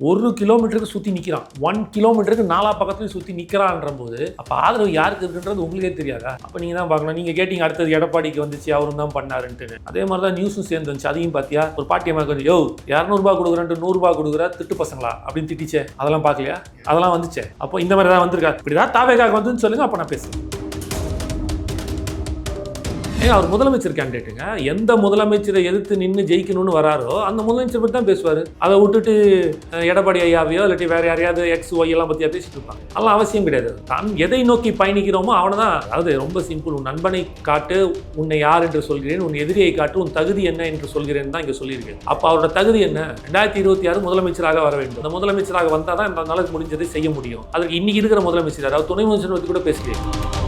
ஒரு கிலோமீட்டருக்கு சுற்றி நிற்கிறான் ஒன் கிலோமீட்டருக்கு நாலா பக்கத்துலையும் சுற்றி நிற்கிறான்ற போது அப்போ ஆதரவு யாருக்கு இருக்குன்றது உங்களுக்கே தெரியாதா? அப்போ நீங்கள் தான் பார்க்கணும். நீங்கள் கேட்டீங்க அடுத்தது எடப்பாடிக்கு வந்துச்சு அவரும் தான் பண்ணாருன்ட்டு அதே மாதிரி தான் நியூஸும் சேர்ந்து வந்துச்சு. அதையும் பார்த்தியா ஒரு பாட்டி அம்மா கொஞ்சம் யோ இரநூறுபா கொடுக்குறேன்ட்டு நூறுரூபா கொடுக்குற திட்டு பசங்களா? அப்படின்னு திட்டிச்சே. அதெல்லாம் பார்க்கலையா? அதெல்லாம் வந்துச்சே. அப்போ இந்த மாதிரி தான் வந்திருக்கா. இப்படி தான் தாவேகாக வந்துன்னு சொல்லுங்க அப்போ நான் பேசுகிறேன் ஏன் அவர் முதலமைச்சர் கேண்டிடேட்டுங்க எந்த முதலமைச்சரை எதிர்த்து நின்று ஜெயிக்கணும்னு வராரோ அந்த முதலமைச்சர் பற்றி தான் பேசுவார். அதை விட்டுட்டு எடப்பாடி ஐயாவையோ இல்லாட்டி வேற யாரையாவது எக்ஸ் ஒய் எல்லாம் பற்றியா பேசிட்டு இருப்பாங்க. அதெல்லாம் அவசியம் கிடையாது. தான் எதை நோக்கி பயணிக்கிறோமோ அவனை தான் அதாவது ரொம்ப சிம்பிள் உன் நண்பனை காட்டு உன்னை யார் என்று சொல்கிறேன் உன் எதிரியை காட்டு உன் தகுதி என்ன என்று சொல்கிறேன் தான் இங்கே சொல்லியிருக்கேன். அப்போ அவரோட தகுதி என்ன? ரெண்டாயிரத்தி இருபத்தி ஆறு முதலமைச்சராக வர வேண்டும். அந்த முதலமைச்சராக வந்தால் தான் என்னால் முடிஞ்சதை செய்ய முடியும். அதுக்கு இன்னைக்கு இருக்கிற முதலமைச்சர் அதாவது துணை முதலமைச்சர் பற்றி கூட பேசுகிறேன்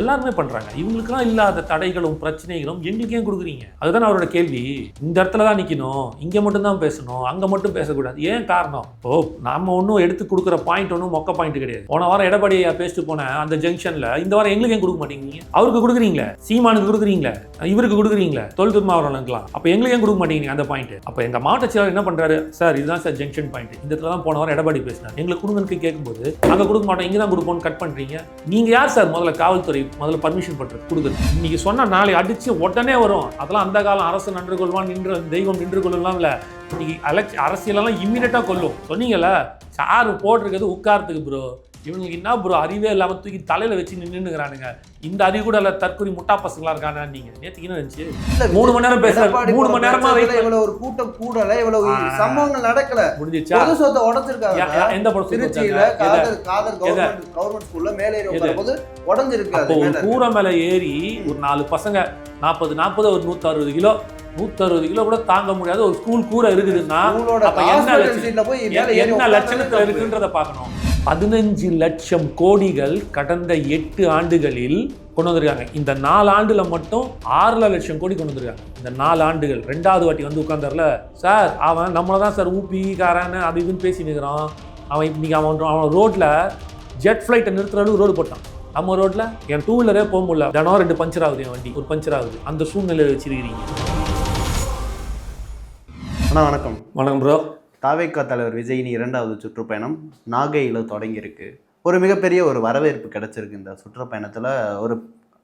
எல்லாருமே பண்ணுறாங்க இவங்களுக்குலாம் இல்லாத தடைகளும் பிரச்சனைகளும் எங்களுக்கு ஏன் கொடுக்குறீங்க. அதுதான் அவரோட கேள்வி. இந்த இடத்துல தான் நிற்கணும் இங்கே மட்டும் தான் பேசணும். அங்கே மட்டும் பேசக்கூடாது. ஏன் காரணம்? ஓ நாம ஒன்றும் எடுத்து கொடுக்குற பாயிண்ட் ஒன்றும் மொக்க பாயிண்ட் கிடையாது. போன வாரம் எடப்பாடியா பேசிட்டு போன அந்த ஜங்ஷனில் இந்த வாரம் எங்களுக்கு ஏன் கொடுக்க மாட்டேங்கிறீங்க. அவருக்கு கொடுக்குறீங்களே? சீமானுக்கு கொடுக்குறீங்களே? இவருக்கு கொடுக்குறீங்களே? தொல் திருமாவளவனுக்குலாம் அப்போ எங்களுக்கு ஏன் கொடுக்க மாட்டேங்கிறீங்க அந்த பாயிண்ட் அப்போ எங்கள் மாவட்ட செயலாளர் என்ன பண்ணுறாரு சார் இதுதான் சார் ஜங்ஷன் பாயிண்ட் இந்த இடத்துல தான் போன வாரம் எடப்பாடி பேசினார். எங்களுக்கு கொடுங்கன்னு கேட்கும்போது அங்கே கொடுக்க மாட்டோம். இங்கே தான் கொடுப்போம்னு கட் பண்ணுறீங்க நீங்கள் யார் சார் முதல்ல காவல்துறை முதல்ல பர்மிஷன் பண்ணுறது கொடுக்குறது. இன்னைக்கு சொன்னால் நாளை அடித்து உடனே வரும். அதெல்லாம் அந்த காலம் அரசு நின்று கொள்வான் நின்று தெய்வம் நின்று கொள்ளலாம் இல்லை இன்னைக்கு அலட்சி அரசியலெல்லாம் இம்மிடியட்டாக கொல்லும். சொன்னீங்கல்ல? சாரு போட்டிருக்கிறது உட்காரத்துக்கு ப்ரோ இவங்களுக்கு என்ன ப்ரோ அறிவே இல்லாமல் தூக்கி தலையில் வச்சு நின்றுங்கிறானுங்க இந்த அறிவு கூட இல்லை தற்கொலை முட்டா பசங்களா இருக்கானா நீங்க நேற்றுக்கு என்ன இருந்துச்சு மூணு மணி நேரம் பேசுறாரு. மூணு மணி நேரமா இவ்வளவு ஒரு கூட்டம் கூடல இவ்வளவு. சம்பவங்கள் நடக்கல முடிஞ்சிச்சா பொது சொத்தை உடைச்சிருக்காங்க எந்த படம் திருச்சியில காதர் காதர் கவர்மெண்ட் கவர்மெண்ட் ஸ்கூல்ல மேலேறி எது? உட்காரும் போது உடஞ்சிருக்கு அப்போ அது ஒரு மேல. கூரை மேல ஏறி ஒரு நாலு பசங்க நாற்பது நாற்பது ஒரு நூற்றி அறுபது கிலோ நூற்றி அறுபது கிலோ கூட தாங்க முடியாத ஒரு ஸ்கூல் கூரை இருக்குதுன்னா என்ன மேல ஏறி லட்சணத்தில். இருக்குன்றத பார்க்கணும் பதினஞ்சு லட்சம் கோடிகள் கடந்த எட்டு ஆண்டுகளில் கொண்டு வந்திருக்காங்க. இந்த நாலு ஆண்டுல மட்டும் ஆறுல லட்சம் கோடி கொண்டு வந்திருக்காங்க. இந்த நாலு ஆண்டுகள் ரெண்டாவது வாட்டி வந்து உட்கார்ந்தார்ல சார் அவன் நம்மளை தான் சார் ஊப்பிக்காரன்னு அது இதுன்னு பேசி நிற்கிறான் அவன் இன்னைக்கு அவன் அவன் ரோட்ல ஜெட் ஃப்ளைட்டை நிறுத்துற அளவுக்கு ரோடு போட்டான். நம்ம ரோட்ல என் டூ வீலரே போக முடியல. தினம் ரெண்டு பஞ்சர் ஆகுது என் வண்டி ஒரு பஞ்சர் ஆகுது. அந்த சூழ்நிலையை வச்சிருக்கிறீங்க. அண்ணா வணக்கம். வணக்கம் ப்ரோ தாவேக்கா தலைவர் விஜயின் இரண்டாவது சுற்றுப்பயணம் நாகையில் தொடங்கியிருக்கு. ஒரு மிகப்பெரிய ஒரு வரவேற்பு கிடைச்சிருக்கு இந்த சுற்றுப்பயணத்தில். ஒரு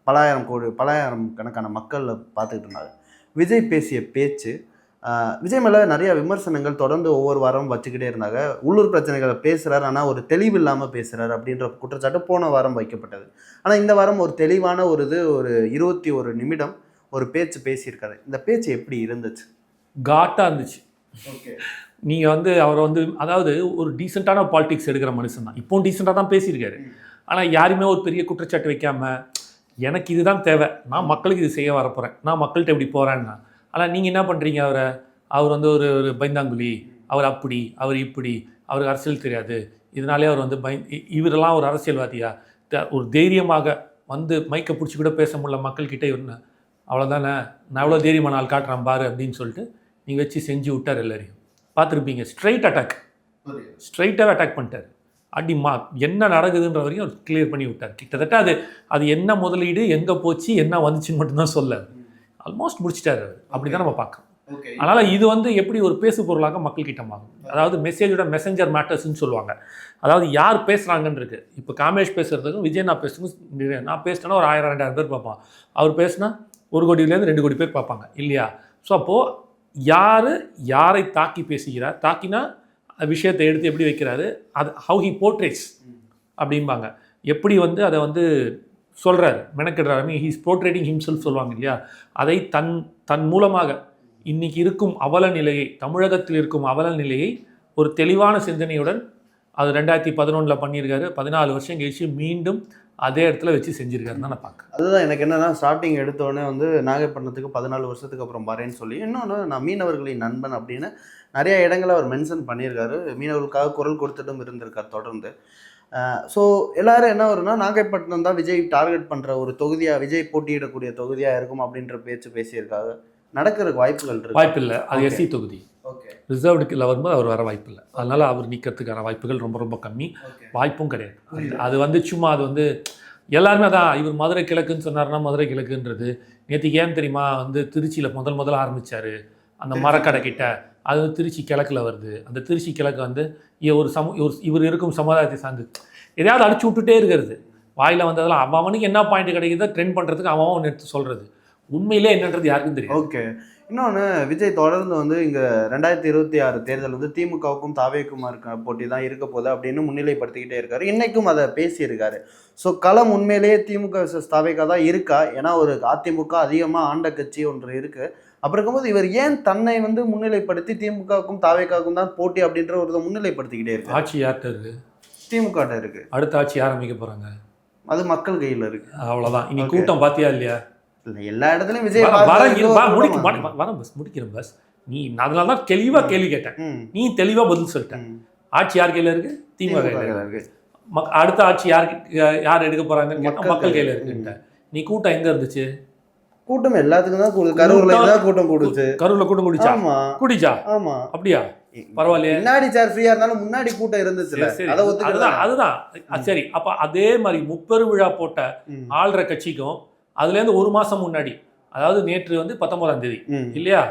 பலாயிரம் கோடி பலாயிரம் கணக்கான மக்கள் பார்த்துக்கிட்டு இருந்தாங்க. விஜய் பேசிய பேச்சு விஜய் மேலே நிறைய விமர்சனங்கள் தொடர்ந்து ஒவ்வொரு வாரம் வச்சுக்கிட்டே இருந்தாங்க. உள்ளூர் பிரச்சனைகளை பேசுகிறார் ஆனால் ஒரு தெளிவு இல்லாமல் பேசுகிறார் அப்படின்ற குற்றச்சாட்டு போன வாரம் வைக்கப்பட்டது. ஆனால் இந்த வாரம் ஒரு தெளிவான ஒரு இது ஒரு இருபத்தி ஒரு நிமிடம் ஒரு பேச்சு பேசியிருக்காரு. இந்த பேச்சு எப்படி இருந்துச்சு? காட்டா இருந்துச்சு. ஓகே. நீங்கள் வந்து அவரை வந்து அதாவது ஒரு டீசெண்டான பாலிடிக்ஸ் எடுக்கிற மனுஷன் தான். இப்போவும் டீசெண்டாக தான் பேசியிருக்காரு. ஆனால் யாருமே ஒரு பெரிய குற்றச்சாட்டு வைக்காம எனக்கு இதுதான் தேவை. நான் மக்களுக்கு இது செய்ய வரப்போகிறேன் நான் மக்கள்கிட்ட இப்படி போகிறேன்னா ஆனால் நீங்கள் என்ன பண்ணுறீங்க அவரை? அவர் வந்து ஒரு ஒரு பைந்தாங்குழி அவர் அப்படி அவர் இப்படி. அவருக்கு அரசியல் தெரியாது. இதனாலே அவர் வந்து பை இவரெல்லாம் ஒரு அரசியல்வாதியா? த- ஒரு தைரியமாக வந்து மைக்கை பிடிச்சி கூட பேச முடியல மக்கள்கிட்ட இவருன்னு அவ்வளோதானே நான் எவ்வளோ தைரியமான ஆள் காட்டுறேன் பாரு அப்படின்னு சொல்லிட்டு நீங்கள் வச்சு செஞ்சு விட்டார் எல்லாரையும். பார்த்துருப்பீங்க. ஸ்ட்ரைட் அட்டாக் ஸ்ட்ரைட்டாகவே அட்டாக் பண்ணிட்டார். அடி மா என்ன நடக்குதுன்ற வரையும் அவர் கிளியர் பண்ணி விட்டார். கிட்டத்தட்ட அது அது என்ன முதலீடு எங்கே போச்சு என்ன வந்துச்சுன்னு மட்டும்தான் சொல்ல. ஆல்மோஸ்ட் முடிச்சிட்டாரு அவர். அப்படி தான் நம்ம பார்க்கறோம். ஓகே அதனால் இது வந்து எப்படி ஒரு பேசு பொருளாக மக்கள்கிட்ட மாறும்? அதாவது மெசேஜோட மெசஞ்சர் மேட்டர்ஸ்னு சொல்லுவாங்க. அதாவது யார் பேசுகிறாங்கன்னு இருக்கு. இப்போ காமேஷ் பேசுகிறதுக்கும் விஜய் நான் பேசுறதுக்கும் நான் பேசிட்டேன்னா ஒரு ஆயிரம் ரெண்டாயிரம் பேர் பார்ப்பான். அவர் பேசினா ஒரு கோடியிலேருந்து ரெண்டு கோடி பேர் பார்ப்பாங்க. இல்லையா? ஸோ அப்போது யார் யாரை தாக்கி பேசுகிறார்? தாக்கினா அந்த விஷயத்தை எடுத்து எப்படி வைக்கிறாரு? அது ஹவு ஹி போர்ட்ரேட்ஸ் அப்படிம்பாங்க. எப்படி வந்து அதை வந்து சொல்கிறார் மெனக்கிடுறாரு. மீன் ஹீஸ் போர்ட்ரேட்டிங் ஹிம்செல்ஃப் சொல்லுவாங்க இல்லையா? அதை தன் தன் மூலமாக இன்றைக்கி இருக்கும் அவல நிலையை தமிழகத்தில் இருக்கும் அவல நிலையை ஒரு தெளிவான சிந்தனையுடன் அது ரெண்டாயிரத்தி பதினொன்றில் பண்ணியிருக்காரு. பதினாலு வருஷம் கழிச்சு மீண்டும் அதே இடத்துல வச்சு செஞ்சிருக்காருன்னு தான் நான் பார்க்குறேன். அதுதான் எனக்கு என்னன்னா ஸ்டார்டிங் எடுத்த உடனே வந்து நாகப்பட்டினத்துக்கு பதினாலு வருஷத்துக்கு அப்புறம் வரேன்னு சொல்லி இன்னொன்று நான் மீனவர்களின் நண்பன் அப்படின்னு நிறைய இடங்களை அவர் மென்ஷன் பண்ணியிருக்காரு. மீனவர்களுக்காக குரல் கொடுத்துட்டும் இருந்திருக்கார் தொடர்ந்து. ஸோ எல்லாரும் என்ன வரும்னா நாகப்பட்டினம் தான் விஜய் டார்கெட் பண்ணுற ஒரு தொகுதியாக விஜய் போட்டியிடக்கூடிய தொகுதியாக இருக்கும் அப்படின்ற பேச்சு பேசியிருக்காங்க. நடக்கிறதுக்கு வாய்ப்புகள் இருக்கு? வாய்ப்பில்லை. அது Okay. எஸ்சி தொகுதி. ஓகே ரிசர்வ்டுக்குள்ள வரும்போது அவர் வர வாய்ப்பில்லை. அதனால் அவர் நிற்கிறதுக்கான வாய்ப்புகள் ரொம்ப ரொம்ப கம்மி. வாய்ப்பும் கிடையாது. அது- வந்து சும்மா அது வந்து எல்லாருமே தான் இவர் மதுரை கிழக்குன்னு சொன்னார்னா மதுரை கிழக்குன்றது. நேற்றுக்கு ஏன் தெரியுமா? வந்து திருச்சியில் முதல் முதல்ல ஆரம்பிச்சாரு. அந்த. மரக்கடை கிட்ட. அது வந்து திருச்சி கிழக்குல வருது. அந்த திருச்சி கிழக்கு வந்து ஒரு சமு ஒரு இவர் இருக்கும் சமுதாயத்தை சார்ந்து எதையாவது அடிச்சு விட்டுட்டே இருக்கிறது. வாயில வந்ததெல்லாம் அவன் அவனுக்கு என்ன பாயிண்ட் கிடைக்குதோ ட்ரெண்ட் பண்ணுறதுக்கு அவன் அவன் எடுத்து சொல்கிறது உண்மையிலே என்னன்றது யாருக்கும் தெரியும் ஓகே. இன்னொன்று விஜய் தொடர்ந்து வந்து இங்கே ரெண்டாயிரத்தி இருபத்தி ஆறு தேர்தல் வந்து திமுகவுக்கும் தாவேக்கும் இருக்க போட்டி தான் இருக்க போகுது அப்படின்னு முன்னிலைப்படுத்திக்கிட்டே இருக்காரு. இன்னைக்கும் அதை பேசியிருக்காரு. ஸோ களம் உண்மையிலேயே திமுக versus தாவேக்கா தான் இருக்கா? ஏன்னா ஒரு அதிமுக அதிகமாக ஆண்ட கட்சி ஒன்று இருக்கு. அப்படி இருக்கும்போது இவர் ஏன் தன்னை வந்து முன்னிலைப்படுத்தி திமுகவுக்கும் தாவேக்காவுக்கும் தான் போட்டி அப்படின்ற ஒரு முன்னிலைப்படுத்திக்கிட்டே இருக்கு ஆட்சி யார்கிட்ட இருக்கு? திமுக இருக்கு. அடுத்த ஆட்சி ஆரம்பிக்க போறாங்க? அது மக்கள் கையில் இருக்கு. அவ்வளவுதான். இனி. கூட்டம் பாத்தியா இல்லையா? இல்லை எல்லா இடத்துலையும் விஜய் வர- முடிக்க பஸ் முடிக்கிறேன் பஸ் நீ அதனால தான் தெளிவா கேள்வி கேட்டேன். நீ தெளிவா பதில் சொல்லிட்டேன். ஆட்சி யார் கையில இருக்கு? திமுக கையில இருக்கு. மக்- அடுத்த ஆட்சி யாருக்கு யார் எடுக்க போறாங்கன்னு மக்கள் கையில கையில. இருக்குன்ட்ட நீ கூட்டம் எங்க இருந்துச்சு? கூட்டம் எல்லாத்துக்கும் தான் கூடுது. கரூர்ல தான் கூட்டம் கூடுச்சு. கரூர்ல கூட்டம் குடிச்சா? ஆமா. குடிச்சா? ஆமா. அப்படியா? பரவாயில்லையே. முன்னாடி சேர் ஃப்ரீயா இருந்தாலும் முன்னாடி கூட்டம் சரி. அதை அதுதான் அதுதான். சரி. அப்ப அதே மாதிரி முப்பெரு விழா போட்ட ஆள்ற கட்சிக்கும் அதுல இருந்து ஒரு மாசம் முன்னாடி அதாவது நேற்று வந்து பத்தொன்பதாம் தேதி இல்லையா?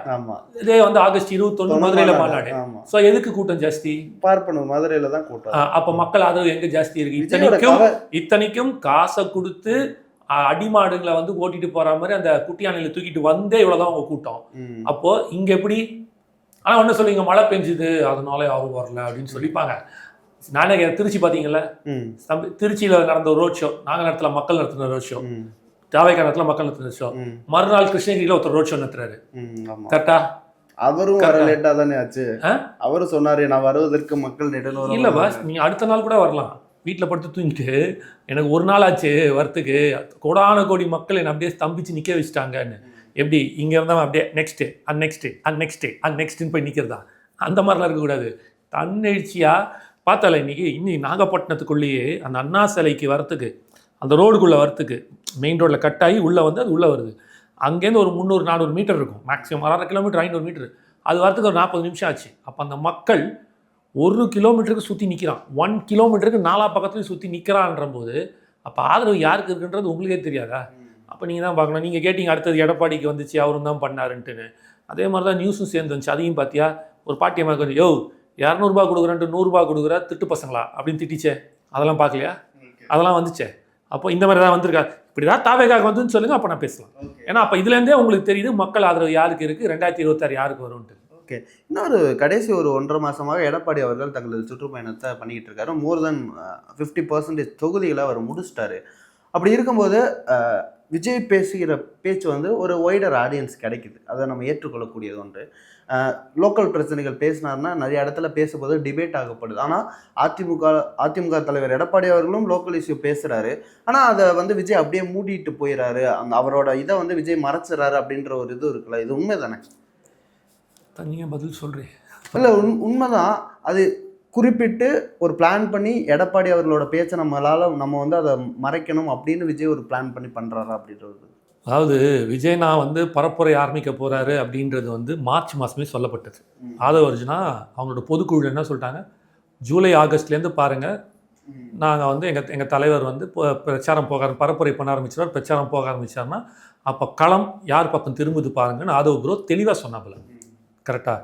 இதே வந்து ஆகஸ்ட் இருபத்தொன்னு மதுரையில மாநாடு. சோ எதுக்கு கூட்டம் ஜாஸ்தி? பார்ப்பனூர் மதுரையில தான் கூட்டம். அப்ப மக்கள் ஆதரவு எங்க ஜாஸ்தி இருக்கு? இத்தனைக்கும் இத்தனைக்கும் காசை கொடுத்து அடிமாடுங்களை வந்து ஓட்டிட்டு போற மாதிரி அந்த குட்டி யானையில தூக்கிட்டு வந்தே இவ்வளவுதான் உங்க கூட்டம். அப்போ இங்க எப்படி? ஆனா ஒண்ணு சொல்லுங்க மழை பெஞ்சுது அதனால யாரும் வரல அப்படின்னு சொல்லிப்பாங்க. நானே திருச்சி பாத்தீங்கல்ல? திருச்சியில நடந்த ரோட் ஷோ நாங்க நடத்தல மக்கள் நடத்தின ரோட் ஷோ நடத்தல மக்கள் நடத்தின ஷோ ம். மறுநாள் கிருஷ்ணகிரியில ஒருத்தர் ரோட் ஷோ. ஆமா. கரெக்டா அவரும் வர Correct. லேட்டா தானே ஆச்சு? அவரும் சொன்னாரு நான் வருவதற்கு மக்கள் நெடுநூறு இல்ல பாஸ் நீங்க அடுத்த நாள் கூட வரலாம். வீட்டில் படுத்து தூங்கிட்டு எனக்கு ஒரு நாள் ஆச்சு வரத்துக்கு. கோடான கோடி மக்கள் என்னை அப்படியே ஸ்தம்பிச்சு நிக்க வச்சுட்டாங்கன்னு. எப்படி? இங்க இருந்தவன் அப்படியே next and next and next and நெக்ஸ்ட்னு போய் நிக்கிறதா? அந்த மாதிரிலாம் இருக்கக்கூடாது. தன்னெழுச்சியா பார்த்தால இன்னைக்கு இன்னி நாகப்பட்டினத்துக்குள்ளேயே அந்த அண்ணா சிலைக்கு வரத்துக்கு அந்த ரோடுக்குள்ளே வரத்துக்கு மெயின் ரோட்டில் கட் ஆகி உள்ளே வந்து அது உள்ளே வருது. அங்கேருந்து ஒரு முந்நூறு நானூறு மீட்டர் இருக்கும். மேக்ஸிமம் அரை கிலோமீட்டர் ஐநூறு மீட்டர். அது வரத்துக்கு ஒரு நாற்பது நிமிஷம் ஆச்சு. அப்போ அந்த மக்கள் ஒரு கிலோமீட்டருக்கு சுற்றி நிற்கிறான் ஒன் கிலோமீட்டருக்கு நாலா பக்கத்துலையும் சுற்றி நிற்கிறான்ற போது அப்போ ஆதரவு யாருக்கு இருக்குன்றது உங்களுக்கே தெரியாதா? அப்போ நீங்கள் தான் பார்க்கணும். நீங்கள் கேட்டீங்க அடுத்தது எடப்பாடிக்கு வந்துச்சு அவரும் தான் பண்ணாருன்ட்டுன்னு. அதே மாதிரி தான் நியூஸும் சேர்ந்து வந்துச்சு. அதையும் பார்த்தியா ஒரு பாட்டியை மாதிரி கொஞ்சம் யோ இரநூறுபா கொடுக்குறேன்ட்டு நூறுரூபா கொடுக்குற திட்டு பசங்களா? அப்படின்னு திட்டிச்சே. அதெல்லாம் பார்க்கலையா? அதெல்லாம் வந்துச்சே? அப்போ இந்த மாதிரி தான் வந்திருக்கா? இப்படி தான் தாவேகாக வந்துன்னு சொல்லுங்க அப்போ நான் பேசலாம். ஏன்னா அப்போ இதுலேருந்தே உங்களுக்கு தெரியுது மக்கள் ஆதரவு யாருக்கு இருக்குது ரெண்டாயிரத்தி இருபத்தாறு யாருக்கு வரும்ன்ட்டு. ஓகே. இன்னொரு கடைசி ஒரு ஒன்றரை மாசமாக எடப்பாடி அவர்கள் தங்களது சுற்றுப்பயணத்தை பண்ணிக்கிட்டு இருக்காரு. மோர் தென் ஃபிஃப்டி பர்சன்டேஜ் தொகுதிகளை அவர் முடிச்சிட்டாரு. அப்படி இருக்கும்போது விஜய் பேசுகிற பேச்சு வந்து ஒரு ஒய்டர் ஆடியன்ஸ் கிடைக்குது. அதை நம்ம ஏற்றுக்கொள்ளக்கூடியது ஒன்று. லோக்கல் பிரச்சனைகள் பேசினார்னா நிறைய இடத்துல பேசும்போது டிபேட் ஆகப்படுது. ஆனால் அதிமுக அதிமுக தலைவர் எடப்பாடி அவர்களும் லோக்கல் இஷ்யூ பேசுகிறாரு ஆனால் அதை வந்து விஜய் அப்படியே மூடிட்டு போயிடுறாரு அந்த அவரோட இதை வந்து விஜய் மறைச்சிடறாரு அப்படின்ற ஒரு இது இருக்குல்ல இது உண்மை தானே நீங்கள் பதில் சொல்கிறேன் இல்லை உண் உண்மைதான். அது குறிப்பிட்டு ஒரு பிளான் பண்ணி எடப்பாடி அவர்களோட பேச்சை நம்மளால நம்ம வந்து அதை மறைக்கணும் அப்படின்னு விஜய் ஒரு பிளான் பண்ணி பண்றாரா அப்படின்றது. அதாவது விஜய் நான் வந்து பரப்புரை ஆரம்பிக்க போறாரு அப்படின்றது வந்து மார்ச் மாதமே சொல்லப்பட்டது. ஆதவ அர்ஜுனா அவங்களோட பொதுக்குழு என்ன சொல்லிட்டாங்க? ஜூலை ஆகஸ்ட்லேருந்து பாருங்க. நாங்கள் வந்து எங்கள் எங்கள் தலைவர் வந்து பிரச்சாரம் போக பரப்புரை பண்ண ஆரம்பிச்சார் பிரச்சாரம் போக ஆரம்பிச்சார்னா அப்போ களம் யார் பக்கம் திரும்புது பாருங்கன்னு ஆதவ ப்ரோ தெளிவாக சொன்னாப்புல. கரெக்டா?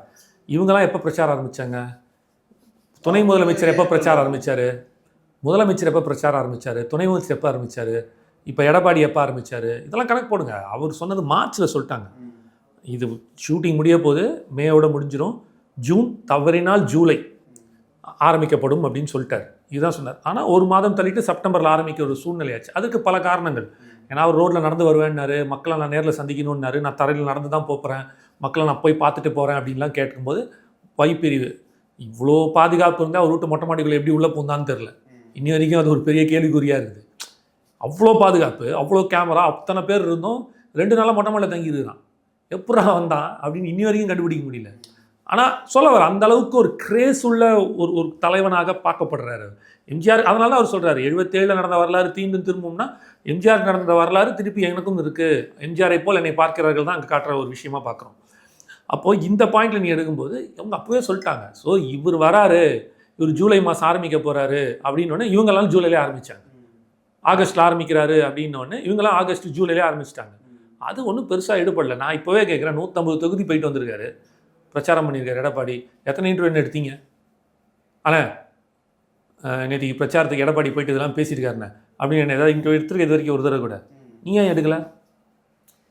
இவங்கெல்லாம் எப்போ பிரச்சாரம் ஆரம்பிச்சாங்க? துணை முதலமைச்சர் எப்போ பிரச்சாரம் ஆரம்பிச்சாரு? முதலமைச்சர் எப்போ பிரச்சாரம் ஆரம்பிச்சாரு? துணை முதலமைச்சர் எப்போ ஆரம்பிச்சாரு? இப்போ எடப்பாடி எப்போ ஆரம்பிச்சாரு? இதெல்லாம் கணக்கு போடுங்க. அவர் சொன்னது மார்ச்சில் சொல்லிட்டாங்க. இது ஷூட்டிங் முடிய போது மேயோட முடிஞ்சிடும் ஜூன் தவறினால் ஜூலை ஆரம்பிக்கப்படும் அப்படின்னு சொல்லிட்டார். இதுதான் சொன்னார். ஆனால் ஒரு மாதம் தள்ளிட்டு செப்டம்பரில் ஆரம்பிக்கிற ஒரு சூழ்நிலையாச்சு. அதுக்கு பல காரணங்கள். ஏன்னா அவர் ரோட்டில் நடந்து வருவேன்னாரு. மக்களை நான் நேரில் சந்திக்கணும்னாரு. நான் தரையில் நடந்து தான் போகிறேன் மக்களை நான் போய் பார்த்துட்டு போகிறேன் அப்படின்லாம் கேட்கும்போது வைப்பிரிவு. இவ்வளோ பாதுகாப்பு இருந்தால் அவர் வீட்டு மொட்டை மாடிக்குள்ள எப்படி உள்ளே பூந்தான்னு தெரில இன்னி வரைக்கும் அது ஒரு பெரிய கேள்விக்குறியாக இருக்குது. அவ்வளோ பாதுகாப்பு அவ்வளோ கேமரா அத்தனை பேர் இருந்தும் ரெண்டு நாளாக மொட்டை மாடியில் தங்கியிருக்கிறான். எப்படா வந்தான் அப்படின்னு இனி வரைக்கும் கண்டுபிடிக்க முடியல. ஆனால் சொல்ல வர அந்த அளவுக்கு ஒரு கிரேஸ் உள்ள ஒரு ஒரு தலைவனாக பார்க்கப்படுறாரு எம்ஜிஆர் அதனால தான் அவர் சொல்கிறாரு எழுபத்தேழில் நடந்த வரலாறு தீண்டும் திரும்பும்னா எம்ஜிஆர் நடந்த வரலாறு திருப்பி எனக்கும் இருக்குது எம்ஜிஆரை போல் என்னை பார்க்கிறார்கள் தான் அங்கே காட்டுற ஒரு விஷயமா பார்க்குறோம். அப்போது இந்த பாயிண்ட்ல நீ எடுக்கும்போது இவங்க அப்போவே சொல்லிட்டாங்க. ஸோ இவர் வராரு இவர் ஜூலை மாதம் ஆரம்பிக்க போகிறாரு அப்படின்னோடனே இவங்கெல்லாம் ஜூலையிலே ஆரம்பித்தாங்க ஆகஸ்ட்டில் ஆரம்பிக்கிறாரு அப்படின்னோடனே இவங்கெல்லாம் ஆகஸ்ட் ஜூலையிலே ஆரம்பிச்சிட்டாங்க. அது ஒன்றும் பெருசாக ஈடுபடல. நான் இப்போவே கேட்குறேன் நூற்றம்பது தொகுதி போயிட்டு வந்திருக்காரு. பிரச்சாரம் பண்ணியிருக்காரு எடப்பாடி. எத்தனை இன்டர்வியூ எடுத்தீங்க? ஆனால் நேற்று பிரச்சாரத்துக்கு எடப்பாடி போயிட்டு இதெல்லாம் பேசியிருக்காருண்ணே. அப்படின்னு என்ன ஏதாவது இன்டர்வியூ எடுத்துருக்கு இது வரைக்கும் ஒரு தடவை கூட. நீங்கள் ஏன் எடுக்கல?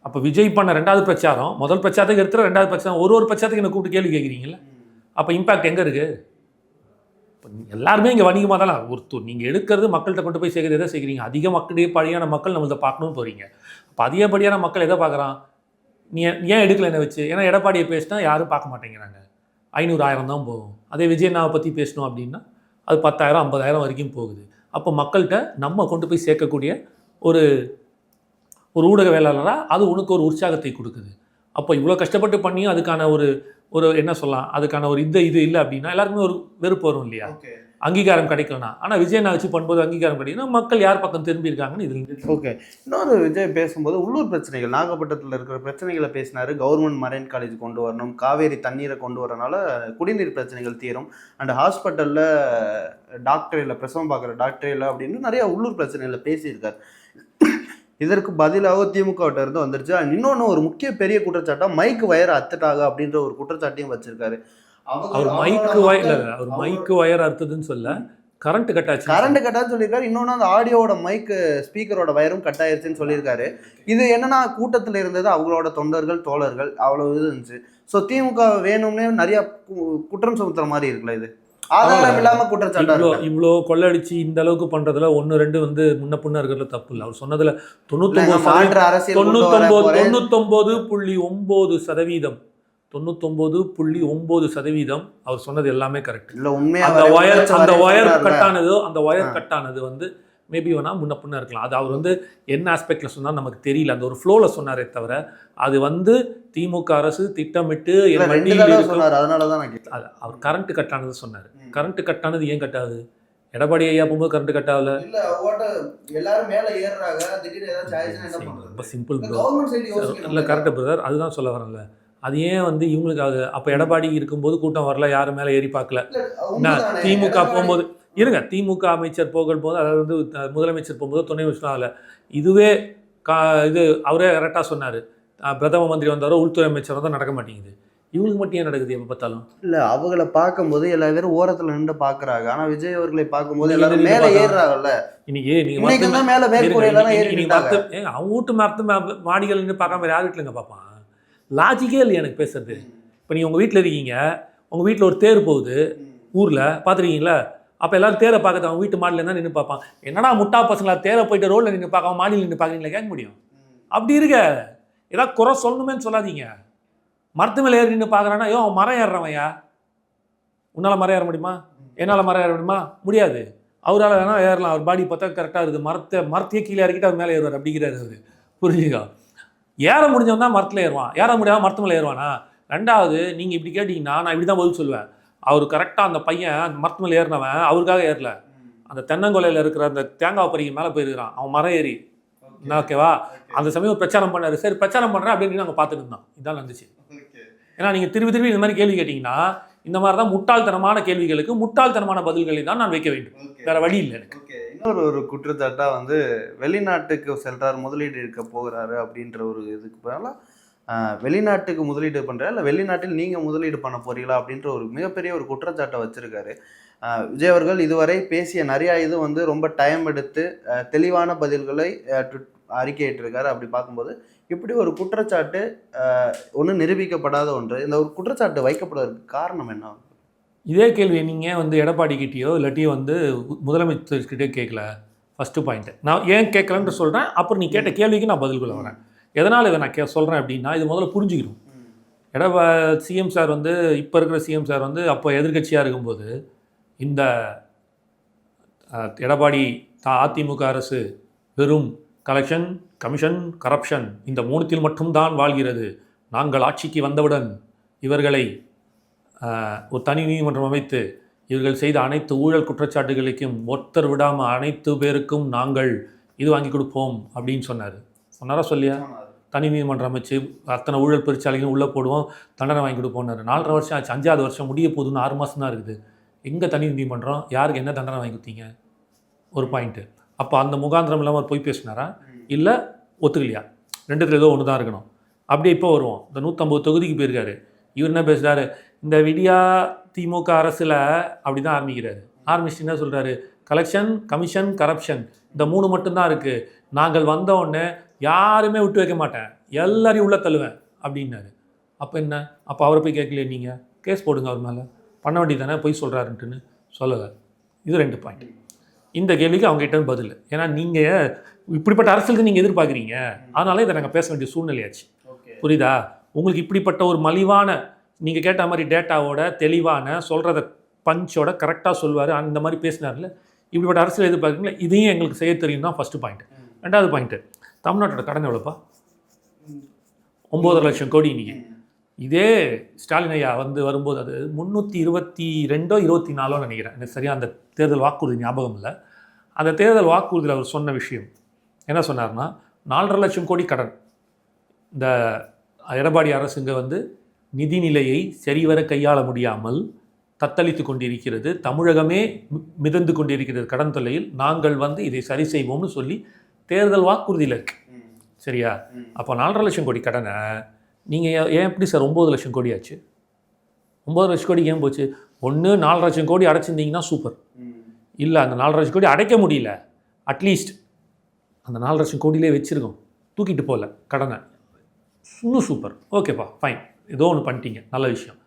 அப்போ விஜய் பண்ண ரெண்டாவது பிரச்சாரம் முதல் பிரச்சாரத்துக்கு எடுத்துகிற ரெண்டாவது பிரச்சாரம் ஒரு ஒரு பிரச்சாரத்துக்கு என்ன கூப்பிட்டு கேள்வி கேட்குறீங்களா அப்போ இம்பாக்ட் எங்கே இருக்குது எல்லாருமே இங்கே வணிகமாக தானே? ஒரு நீங்கள் எடுக்கிறது மக்கள்கிட்ட கொண்டு போய் சேர்க்குறது எதை சேர்க்குறீங்க? அதிக மக்களுடைய படியான மக்கள் நம்மளை பார்க்கணும்னு போகிறீங்க அப்போ அதிகப்படியான மக்கள் எதை பார்க்குறான்? நீ ஏன் ஏன் எடுக்கல என்ன வச்சு? ஏன்னா எடப்பாடியை பேசினா யாரும் பார்க்க மாட்டேங்கிறாங்க. ஐநூறு ஆயிரம் தான் போகும். அதே விஜயண்ணாவை பற்றி பேசணும் அப்படின்னா அது பத்தாயிரம் ஐம்பதாயிரம் வரைக்கும் போகுது. அப்போ மக்கள்கிட்ட நம்ம கொண்டு போய் சேர்க்கக்கூடிய ஒரு ஒரு ஊடக வேளாளராக அது உனக்கு ஒரு உற்சாகத்தை கொடுக்குது. அப்போ இவ்வளோ கஷ்டப்பட்டு பண்ணியும் அதுக்கான ஒரு ஒரு என்ன சொல்லலாம் அதுக்கான ஒரு இந்த இது இல்லை அப்படின்னா எல்லாருக்குமே ஒரு வெறுப்பு வரும் இல்லையா? அங்கீகாரம் கிடைக்கலனா ஆனால் விஜயண்ணா வச்சு பண்ணும்போது அங்கீகாரம் கிடைக்குதுன்னா மக்கள் யார் பக்கம் திரும்பி இருக்காங்கன்னு இதில் ஓகே. இன்னொரு விஜய் பேசும்போது உள்ளூர் பிரச்சனைகள் நாகப்பட்டினத்தில் இருக்கிற பிரச்சனைகளை பேசினாரு. கவர்மெண்ட் மரைன் காலேஜ் கொண்டு வரணும் காவேரி தண்ணீரை கொண்டு வரனால குடிநீர் பிரச்சனைகள் தீரும். அண்ட் ஹாஸ்பிட்டலில் டாக்டர் இல்லை பிரசவம் பார்க்குற டாக்டர் இல்லை அப்படின்னு நிறைய உள்ளூர் பிரச்சனைகளை பேசியிருக்காரு. இதற்கு பதிலாக திமுகவிட்ட இருந்து வந்துருச்சு. இன்னொன்று ஒரு முக்கிய பெரிய குற்றச்சாட்டா மைக் வயர் அத்துட்டாக அப்படின்ற ஒரு குற்றச்சாட்டையும் வச்சிருக்காரு. அவர் மைக்கு வய இல்லை இல்லை, அவர் மைக்கு வயர் அறுத்ததுன்னு சொல்ல கரண்ட் கட் ஆச்சு கரண்ட் கட்டான்னு சொல்லியிருக்காரு. இன்னொன்று அந்த ஆடியோவோட மைக்கு ஸ்பீக்கரோட வயரும் கட் ஆயிருச்சுன்னு சொல்லியிருக்காரு இது என்னன்னா கூட்டத்தில் இருந்தது அவங்களோட தொண்டர்கள் தோழர்கள் அவ்வளோ இது இருந்துச்சு. ஸோ திமுக வேணும்னே நிறைய குற்றம் சுமத்துற மாதிரி இருக்குல்ல இது? ஆதாரம் இல்லாம குற்றச்சாட்டா இவ்வளோ கொள்ளடிச்சு இந்த அளவுக்கு பண்றதுல ஒன்று ரெண்டு வந்து முன்ன பின்ன இருக்கிறதுல தப்பு இல்லை அவர் சொன்னதுல தொண்ணூத்தொம்பது போறேன். தொண்ணூத்தொம்பது புள்ளி ஒம்பது சதவீதம் தொண்ணூத்தொம்பது புள்ளி ஒம்பது சதவீதம் அவர் சொன்னது எல்லாமே கரெக்ட் இல்ல உண்மையா அந்த ஒயர் அந்த ஒயர். கட் ஆனதோ அந்த ஒயர். கட் ஆனது வந்து மேபி வேணா முன்ன பின்ன இருக்கலாம். அது அவர் வந்து என்ன ஆஸ்பெக்ட்ல சொன்னார் நமக்கு தெரியல. அந்த ஒரு ஃப்ளோவில் சொன்னாரே தவிர அது வந்து திமுக அரசு திட்டமிட்டு அதனால தான் நான் கேட்டேன். அது அவர் கரண்ட் கட் ஆனது சொன்னார். ம். கரண்ட் கட் ஆனது ஏன் கட் ஆகுது எடப்பாடி ஐயா போகும்போது கரண்ட் கட் ஆகல இல்ல ஓட்ட எல்லாரும் மேல ஏறுறாங்க. திடீர்னு ஏதாச்சும் ஆயிடுச்சுன்னா என்ன ரொம்ப சிம்பிள் ப்ரோ கவர்மெண்ட் சைடு யோசிக்கணும். இல்லை கரெக்டு பிரதர் அதுதான் சொல்ல வரேன்ல. அது ஏன் வந்து இவங்களுக்கு அது அப்போ எடப்பாடி இருக்கும்போது கூட்டம் வரல யாரும் மேலே ஏறி பார்க்கல? நான். திமுக போகும்போது இருங்க திமுக அமைச்சர் போகும்போது அதாவது வந்து த- முதலமைச்சர் போகும்போது துணை அமைச்சர் இதுவே கா இது அவரே கரெக்டாக சொன்னார். பிரதம மந்திரி வந்தாரோ உள்துறை அமைச்சர் வந்தால் நடக்க மாட்டேங்குது. இவங்களுக்கு மட்டும் ஏன் நடக்குது எப்போ பார்த்தாலும்? இல்ல அவங்கள பார்க்கும்போது எல்லா பேரும் ஓரத்துல நின்று பாக்குறாங்க ஆனா விஜய் அவர்களை பார்க்கும்போது எல்லாரும் மேல. ஏறுறாங்கல்ல? இன்னைக்கு நீங்க இன்னைக்கு மருத்துவ- தான் மேல ஏறி. மருத்துவ- ஏங்க, அவங்க வீட்டு மரத்து மாடிகள் நின்று பார்க்காம யார் வீட்டில் இங்கே பார்ப்பான் லாஜிக்கே இல்லை எனக்கு பேசுறது? இப்போ நீங்கள் உங்கள் வீட்டில் இருக்கீங்க உங்கள் வீட்டில் ஒரு தேர் போகுது ஊரில் பார்த்துருக்கீங்களா? அப்போ எல்லாரும் தேரை பார்க்கறது அவன் வீட்டு மாடியில் தான் நின்று பார்ப்பான். என்னடா முட்டா பசங்களா தேரை போயிட்டு ரோட்டில் நின்று பார்க்காம மாடியில் நின்று பார்க்குறீங்களா கேட்க முடியும். அப்படி இருக்க. ஏதாவது குறை சொல்லணுமேன்னு சொல்லாதீங்க. மரத்து மேலே ஏறி நின்று பார்க்குறான்னா ஐயோ அவன் மரம் ஏறுறவன்யா உன்னால் மரம் ஏற முடியுமா? என்னால் மரம் ஏற முடியுமா? முடியாது. அவரால் வேணால் ஏறலாம். அவர் பாடி பார்த்தா கரெக்டாக இருக்குது. மரத்தை மரத்தையே கீழே இறக்கிட்டு அவர் மேலே ஏறுவார். அப்படிங்கிறார் அவர். புரிஞ்சுக்கா ஏற முடிஞ்சவன் தான் மரத்தில் ஏறுவான். ஏற முடியாமல் மரத்து மேலே ஏறுவானா? ரெண்டாவது நீங்கள் இப்படி கேட்டிங்கன்னா நான் இப்படி தான் பதில் சொல்லுவேன். அவர் கரெக்டாக அந்த பையன் அந்த மரத்து ஏறினவன் அவருக்காக ஏறல. அந்த தென்னங்கொலையில் இருக்கிற அந்த தேங்காய் பறிக்க மேலே போயிருக்கிறான். அவன் மரம் ஏறி. ஓகேவா? அந்த சமயம் பிரச்சாரம் பண்ணாரு. சரி பிரச்சாரம் பண்ணுறேன் அப்படின்னு நாங்கள் பார்த்துட்டு இருந்தோம். இதான் நடந்துச்சு. ஏன்னா நீங்கள் திருப்பி திருப்பி இந்த மாதிரி கேள்வி கேட்டிங்கன்னா இந்த மாதிரி தான் முட்டாள்தனமான கேள்விகளுக்கு முட்டாள்தனமான பதில்களை தான் நான் வைக்க வேண்டும். வேற வழி இல்லை எனக்கு. இன்னொரு ஒரு குற்றச்சாட்டா வந்து வெளிநாட்டுக்கு செல்றார் முதலீடு இருக்க போகிறாரு அப்படின்ற ஒரு இதுக்கு ஆஹ், வெளிநாட்டுக்கு முதலீடு பண்ணுறா இல்லை வெளிநாட்டில் நீங்கள் முதலீடு பண்ண போறீங்களா? அப்படின்ற ஒரு மிகப்பெரிய ஒரு குற்றச்சாட்டை வச்சுருக்காரு. விஜய் அவர்கள் இதுவரை பேசிய நிறையா இது வந்து ரொம்ப டைம் எடுத்து தெளிவான பதில்களை அறிக்கையிட்டிருக்காரு. அப்படி பார்க்கும்போது இப்படி ஒரு குற்றச்சாட்டு ஒன்றும் நிரூபிக்கப்படாத ஒன்று. இந்த ஒரு குற்றச்சாட்டு வைக்கப்படுவதற்கு காரணம் என்ன? இதே கேள்வி நீங்கள் வந்து எடப்பாடி கிட்டேயோ இல்லாட்டியோ வந்து முதலமைச்சர்கிட்டயோ கேட்கல? ஃபஸ்ட்டு பாயிண்ட்டு நான் ஏன் கேட்கலன்ட்டு சொல்கிறேன் அப்புறம் நீ கேட்ட கேள்விக்கு நான் பதில் கொள்ள வரேன். எதனால் இதை நான் கே சொல்கிறேன் அப்படின்னா இது முதல்ல புரிஞ்சுக்கணும். எடப்பா சிஎம் சார் வந்து இப்போ இருக்கிற சிஎம் சார் வந்து அப்போ எதிர்க்கட்சியாக இருக்கும்போது இந்த எடப்பாடி த- அதிமுக அரசு வெறும் கலெக்ஷன் கமிஷன் கரப்ஷன் இந்த மூணுத்தில் மட்டும்தான் வாழ்கிறது. நாங்கள் ஆட்சிக்கு வந்தவுடன் இவர்களை ஒரு தனி நீதிமன்றம் அமைத்து இவர்கள் செய்த அனைத்து ஊழல் குற்றச்சாட்டுகளுக்கும் ஒருத்தர் விடாமல் அனைத்து பேருக்கும் நாங்கள் இது வாங்கி கொடுப்போம் அப்படின்னு சொன்னார். சொன்னாரா சொல்லியா? தனி நீதிமன்றம் அமைச்சு அத்தனை ஊழல் பெருச்சாலைகளும் உள்ளே போடுவோம் தண்டனை வாங்கி கொடுப்போம்னாரு. நாலரை வருஷம் ஆச்சு அஞ்சாவது வருஷம் முடிய போகுதுன்னு ஆறு மாதம் தான் இருக்குது. எங்கே தனி நீதிமன்றம்? யாருக்கு என்ன தண்டனை வாங்கி கொடுத்தீங்க? ஒரு பாயிண்ட்டு அப்போ அந்த முகாந்திரம் இல்லாமல் அவர் போய் பேசினாரா? இல்லை ஒத்துக்கலையா? ரெண்டுத்தில் ஏதோ ஒன்று தான் இருக்கணும். அப்படியே இப்போ வருவோம். இந்த நூற்றம்பது தொகுதிக்கு போயிருக்காரு. இவர் என்ன பேசுகிறாரு இந்த விடியா திமுக அரசில் அப்படி தான் ஆரம்பிக்கிறாரு. ஆரம்பிச்சு என்ன சொல்கிறாரு கலெக்ஷன் கமிஷன் கரப்ஷன் இந்த மூணு மட்டும்தான் இருக்குது நாங்கள் வந்த உடனே யாருமே விட்டு வைக்க மாட்டேன். எல்லாரையும் உள்ள தள்ளுவேன் அப்படின்னாரு. அப்போ என்ன? அப்போ அவரை போய் கேட்கலையே நீங்கள் கேஸ் போடுங்க அவர் மேலே. பண்ண வேண்டியது தானே போய் சொல்கிறாருன்ட்டுன்னு சொல்லலை. இது ரெண்டு பாயிண்ட் இந்த கேள்விக்கு அவங்க கிட்ட பதில். ஏன்னா நீங்கள் இப்படிப்பட்ட அரசியலுக்கு நீங்கள் எதிர்பார்க்குறீங்க. அதனால இதை நாங்கள் பேச வேண்டிய சூழ்நிலையாச்சு. புரியுதா? உங்களுக்கு இப்படிப்பட்ட ஒரு மலிவான நீங்கள் கேட்ட மாதிரி டேட்டாவோட தெளிவான சொல்கிறத பஞ்சோட கரெக்டாக சொல்வார் அந்த மாதிரி பேசினார்ல இப்படிப்பட்ட அரசியல் எதிர்பார்க்குறீங்களா? இதையும் எங்களுக்கு செய்ய தெரியும் தான் ஃபஸ்ட்டு பாயிண்ட் ரெண்டாவது பாயிண்ட்டு தமிழ்நாட்டோட கடன் எவ்வளோப்பா? ஒம்பது லட்சம் கோடி இன்னைக்கு. இதே ஸ்டாலின் ஐயா வந்து வரும்போது அது முந்நூற்றி இருபத்தி ரெண்டோ இருபத்தி நாலோ நினைக்கிறேன். எனக்கு சரியாக அந்த தேர்தல் வாக்குறுதி ஞாபகம் இல்லை. அந்த தேர்தல் வாக்குறுதியில் அவர் சொன்ன விஷயம் என்ன சொன்னார்னா நாலரை லட்சம் கோடி கடன். இந்த எடப்பாடி அரசுங்க வந்து நிதிநிலையை சரிவர கையாள முடியாமல் தத்தளித்து கொண்டிருக்கிறது. தமிழகமே மி- மிதந்து கொண்டிருக்கிறது கடன் தொல்லையில். நாங்கள் வந்து இதை சரி செய்வோம்னு சொல்லி தேர்தல் வாக்குறுதியில் இருக்கு. சரியா? அப்போ நாலரை லட்சம் கோடி கடனை நீங்கள் ஏன் எப்படி சார் ஒம்பது லட்சம் கோடி ஆச்சு? ஒம்பது லட்சம் கோடி ஏன் போச்சு? ஒன்று நாலு லட்சம் கோடி அடைச்சிருந்தீங்கன்னா சூப்பர். இல்லை அந்த நாலு லட்சம் கோடி அடைக்க முடியல. அட்லீஸ்ட் அந்த நாலு லட்சம் கோடியிலே வச்சுருக்கோம். தூக்கிட்டு போகல கடனை. இன்னும் சூப்பர். ஓகேப்பா ஃபைன் ஏதோ ஒன்று பண்ணிட்டீங்க. நல்ல விஷயம்.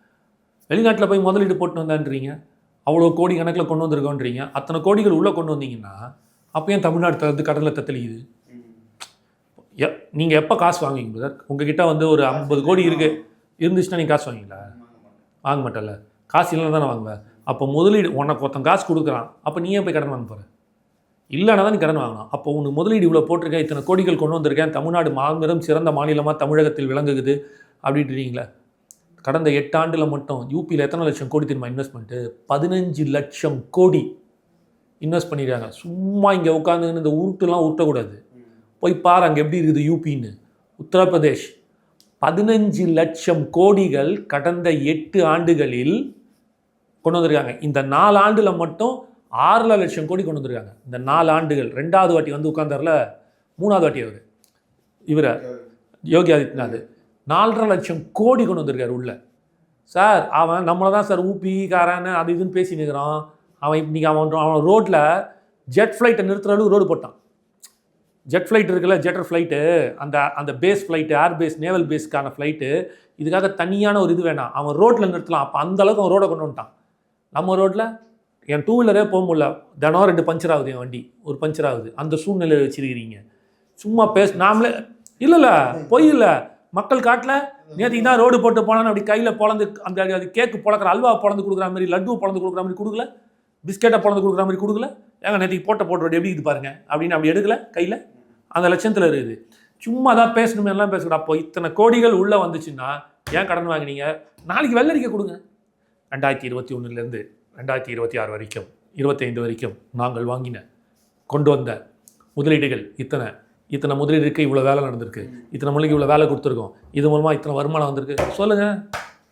வெளிநாட்டில் போய் முதலீடு போட்டு வந்தான்றீங்க. அவ்வளோ கோடி கணக்கில் கொண்டு வந்திருக்கோன்றீங்க. அத்தனை கோடிகள் உள்ளே கொண்டு வந்தீங்கன்னா அப்போ ஏன் தமிழ்நாடு வந்து கடலில் தத்தளிக்குது. நீங்கள் எப்போ காசு வாங்குவீங்க பிரதர் உங்ககிட்ட வந்து ஒரு ஐம்பது கோடி இருக்குது இருந்துச்சுன்னா நீங்கள் காசு வாங்குவீங்களா? வாங்க மாட்டல காசு இல்லைனா தானே வாங்குவேன் அப்போ முதலீடு உனக்கு ஒருத்தன் காசு கொடுக்குறான். அப்போ நீ ஏன் போய் கடன் வாங்க போகிற இல்லைனா தான் நீ கடன் வாங்கணும். அப்போ உனக்கு முதலீடு இவ்வளோ போட்டிருக்கேன் இத்தனை கோடிகள் கொண்டு வந்திருக்கேன் தமிழ்நாடு மாபெரும் சிறந்த மாநிலமாக தமிழகத்தில் விளங்குகுது அப்படின்றீங்களே கடந்த எட்டு ஆண்டில் மட்டும் யூபியில் எத்தனை லட்சம் கோடி தெரியுமா இன்வெஸ்ட்மெண்ட்டு பதினஞ்சு லட்சம் கோடி. இன்வெஸ்ட் பண்ணிடுறாங்க. சும்மா இங்கே உட்காந்துன்னு இந்த உருட்டுலாம் உருட்டக்கூடாது. போய் பாரு அங்கே எப்படி இருக்குது யூபின்னு. உத்தரப்பிரதேஷ். பதினஞ்சு லட்சம் கோடிகள் கடந்த எட்டு ஆண்டுகளில் கொண்டு வந்திருக்காங்க. இந்த நாலு ஆண்டில் மட்டும் ஆறரை லட்சம் கோடி கொண்டு வந்திருக்காங்க. இந்த நாலு ஆண்டுகள் ரெண்டாவது வாட்டி வந்து உட்காந்தார்ல மூணாவது வாட்டி அவர். இவரை யோகி ஆதித்யநாத். நாலரை லட்சம் கோடி கொண்டு வந்திருக்காரு உள்ள. சார் அவன் நம்மளை தான் சார் ஊப்பி காரான்னு அது இதுன்னு பேசி நிற்கிறான் அவன் இன்றைக்கி அவன் அவன் ரோட்டில் ஜெட் ஃப்ளைட்டை நிறுத்துற அளவுக்கு ரோடு போட்டான். ஜெட் ஃப்ளைட் இருக்குல்ல ஜெட்டர் ஃப்ளைட்டு அந்த அந்த base flight air base naval பேஸ்க்கான flight இதுக்காக தனியான ஒரு இது வேணாம். அவன் ரோட்டில் நிறுத்தலாம். அப்போ அந்தளவுக்கு அவன் ரோடை கொண்டு வந்துட்டான். நம்ம ரோட்டில் என் டூ வீலரே போக முடியல. தினம் ரெண்டு பஞ்சர் ஆகுது என் வண்டி. ஒரு பஞ்சர் ஆகுது. அந்த சூழ்நிலையில் வச்சிருக்கிறீங்க. சும்மா பேச நாமளே இல்லை இல்லை பொய் இல்லை. மக்கள் காட்டில் நேற்றுக்கு தான் ரோடு போட்டு போனான்னு அப்படி கையில் பொழந்து அந்த அது கேக்கு பொழக்கிற அல்வா பொழந்து கொடுக்குற மாதிரி லட்டு பொழந்து கொடுக்குற மாதிரி கொடுக்கல. பிஸ்கெட்டை பிறந்து கொடுக்குற மாதிரி கொடுக்கல. ஏங்க நேற்றுக்கு போட்ட போட்டு எப்படி இது பாருங்க. அப்படின்னு அப்படி எடுக்கல கையில். அந்த லட்சத்தில் இருக்குது. சும்மா தான் பேசணுமே எல்லாம் பேசக்கூடாது. அப்போ இத்தனை கோடிகள் உள்ளே வந்துச்சுன்னா ஏன் கடன் வாங்கினீங்க? நாளைக்கு வெள்ளரிக்கை கொடுங்க. ரெண்டாயிரத்தி இருபத்தி ஒன்றுலேருந்து ரெண்டாயிரத்தி இருபத்தி ஆறு வரைக்கும் இருபத்தைந்து வரைக்கும் நாங்கள் வாங்கின கொண்டு வந்த முதலீடுகள் இத்தனை. இத்தனை முதலீடுக்கு இவ்வளோ வேலை நடந்திருக்கு. இத்தனை மொழிக்கு இவ்வளோ வேலை கொடுத்துருக்கோம். இது மூலமாக இத்தனை வருமானம் வந்திருக்கு. சொல்லுங்கள்